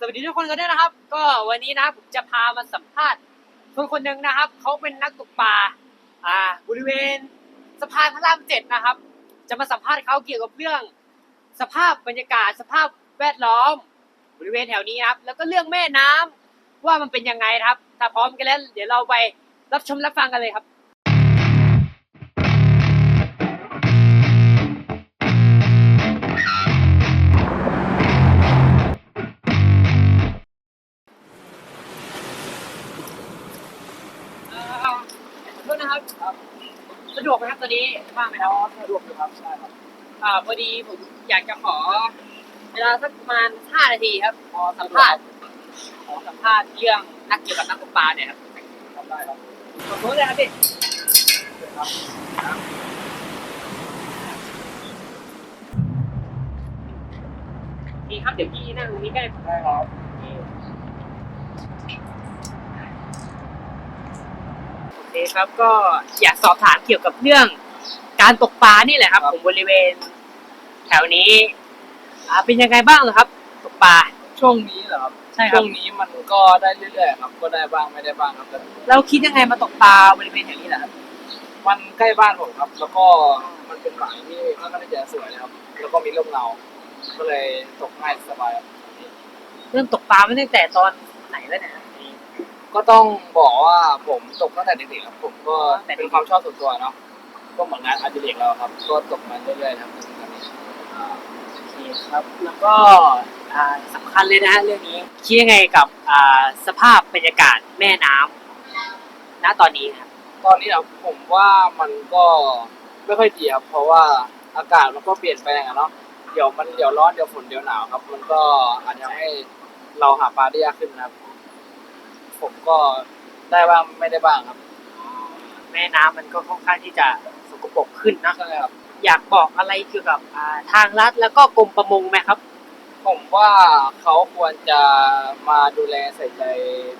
สวัสดีทุกคนกันด้วยนะครับ ก็วันนี้นะผมจะพามาสัมภาษณ์คนคนหนึ่งนะครับเขาเป็นนักตกปลาอ่าบริเวณสะพานพระรามเจ็ดนะครับ จะมาสัมภาษณ์เขาเกี่ยวกับเรื่อง สภาพบรรยากาศ สภาพแวดล้อม บริเวณแถวนี้ครับ แล้วก็เรื่องแม่น้ำว่ามันเป็นยังไงครับ ถ้าพร้อมกันแล้ว เดี๋ยวเราไปรับชมรับฟังกันเลยครับ สะดวกไหมครับตอนนี้ว่างไหมครับสะดวกอยู่ครับใช่ครับอ่าพอดีผมอยากจะขอ เวลาสักประมาณห้านาทีครับขอสัมภาษณ์ขอสัมภาษณ์เรื่องนักเกี่ยวกับนักตกปลาเนี่ยครับทำได้ครับขอโทษเลยครับพี่ครับพี่ครับเดี๋ยวพี่นั่งตรงนี้ได้ไหมได้ครับ โอเคครับ ก็อยากสอบถามเกี่ยวกับเรื่อง การตกปลานี่แหละครับ ผมบริเวณ แถวนี้อ่าเป็นยังไงบ้างเหรอครับ ตกปลา ช่วงนี้เหรอครับใช่คช่รับวงนี้มันก็ได้เรื่อยๆครับ ก็ได้บ้างไม่ได้บ้างครับแต่เราคิดยังไงมาตกปลาบริเวณแถวนี้เหรอครับมันใกล้บ้านผมครับ แล้วก็มันเป็นหมายที่ค่อนข้างที่จะสวยนะครับ แล้วก็มีร่มเงาก็เลยตกง่ายสบายครับเริ่มตกปลามาตั้งแต่ตอนไหนแล้วเนี่ย ก็ต้องบอกว่าผมตกตั้งแต่เด็กๆครับผมก็เป็นความชอบส่วนตัวเนาะก็เหมือนงานอดิเรกเราครับ ก็ตกมาเรื่อยๆครับจนถึงตอนนี้อ่าโอเคครับ แล้วก็อ่าสำคัญเลยนะฮะเรื่องนี้คิดยังไงกับอ่าสภาพบรรยากาศแม่น้ำณตอนนี้ครับตอนนี้ครับผมว่ามันก็ไม่ค่อยดีครับเพราะว่าอากาศมันก็เปลี่ยนแปลงอะเนาะเดี๋ยวมันเดี๋ยวร้อนเดี๋ยวฝนเดี๋ยวหนาวครับ มันก็อาจจะทำให้เราหาปลาได้ยากขึ้นนะครับ ผมก็ได้บ้างไม่ได้บ้างครับ แม่น้ำมันก็ค่อนข้างที่จะสกปรกขึ้นนะใช่ครับ อยากบอกอะไรเกี่ยวกับอ่าทางรัฐแล้วก็กรมประมงไหมครับ ผมว่าเขาควรจะมาดูแลใส่ใจ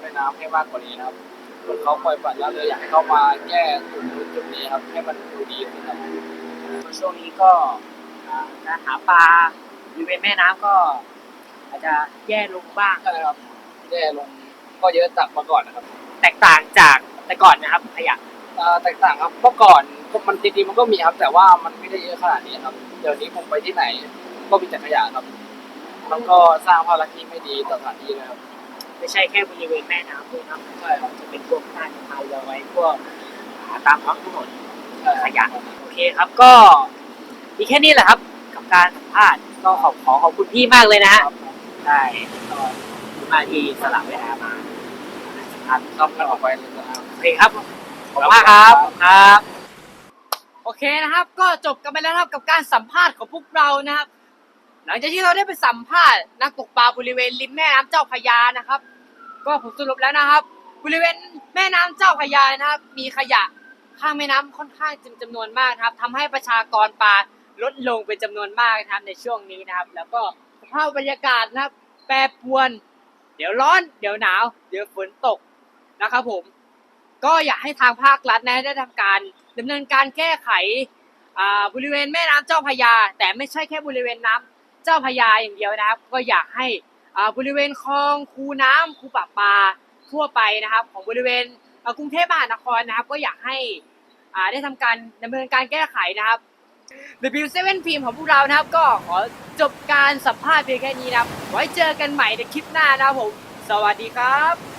แม่น้ำให้มากกว่านี้นะครับเหมือนเขาคอยปัดแล้วเลยอยากให้เขามาแก้จุดนู้นจุดนี้ครับ ให้มันดูดีขึ้นครับ ช่วงนี้ก็อ่าการหาปลาบริเวณแม่น้ำก็อาจจะแย่ลงบ้างใช่ครับแย่ลง ก็เยอะจากเมื่อก่อนนะครับแตกต่างจากแต่ก่อนนะครับขยะอ่าแตกต่างครับเมื่อก่อนก็มันจริงๆมันก็มีครับ แต่ว่ามันไม่ได้เยอะขนาดนี้ครับเดี๋ยวนี้ผมไปที่ไหน ก็มีแต่ขยะครับมันก็สร้างภาพลักษณ์ที่ไม่ดีต่อสถานที่นะครับ ไม่ใช่แค่บริเวณแม่น้ำด้วยเนอะใช่ครับ จะเป็นพวกใต้สะพานลอยพวกหาตามท้องถนนใช่ขยะโอเคครับก็มีแค่นี้แหละครับ กับการสัมภาษณ์ก็ขอขอขอบคุณพี่มากเลยนะฮะครับได้ขอบคุณมากที่สละเวลามา สัมภาษณ์ครับแล้วออกไปเลยนะครับโอเคครับขอบคุณมากครับครับ โอเคนะครับ ก็จบกันไปแล้วนะครับกับการสัมภาษณ์ของพวกเรานะครับ หลังจากที่เราได้ไปสัมภาษณ์นักตกปลาบริเวณริมแม่น้ำเจ้าพระยานะครับ ก็ผมสรุปแล้วนะครับ บริเวณแม่น้ำเจ้าพระยานะครับ มีขยะข้างแม่น้ำค่อนข้างจำนวนมากนะครับทำให้ประชากรปลาลดลงเป็นจำนวนมากนะครับในช่วงนี้นะครับ แล้วก็สภาพบรรยากาศนะครับ แปรปรวน เดี๋ยวร้อน เดี๋ยวหนาว เดี๋ยวฝนตก นะครับผมก็อยากให้ทางภาครัฐนะได้ทำการดำเนินการแก้ไขบริเวณแม่น้ำเจ้าพยา แต่ไม่ใช่แค่บริเวณน้ำเจ้าพยาอย่างเดียวนะครับ ก็อยากให้บริเวณคลองคูน้ำคูปะปาทั่วไปนะครับ ของบริเวณกรุงเทพมหานครนะครับ ก็อยากให้ได้ทำการดำเนินการแก้ไขนะครับ W7 ฟิล์มของพวกเรานะครับ ก็ขอจบการสัมภาษณ์เพียงแค่นี้นะครับ ไว้เจอกันใหม่ในคลิปหน้านะครับผม สวัสดีครับ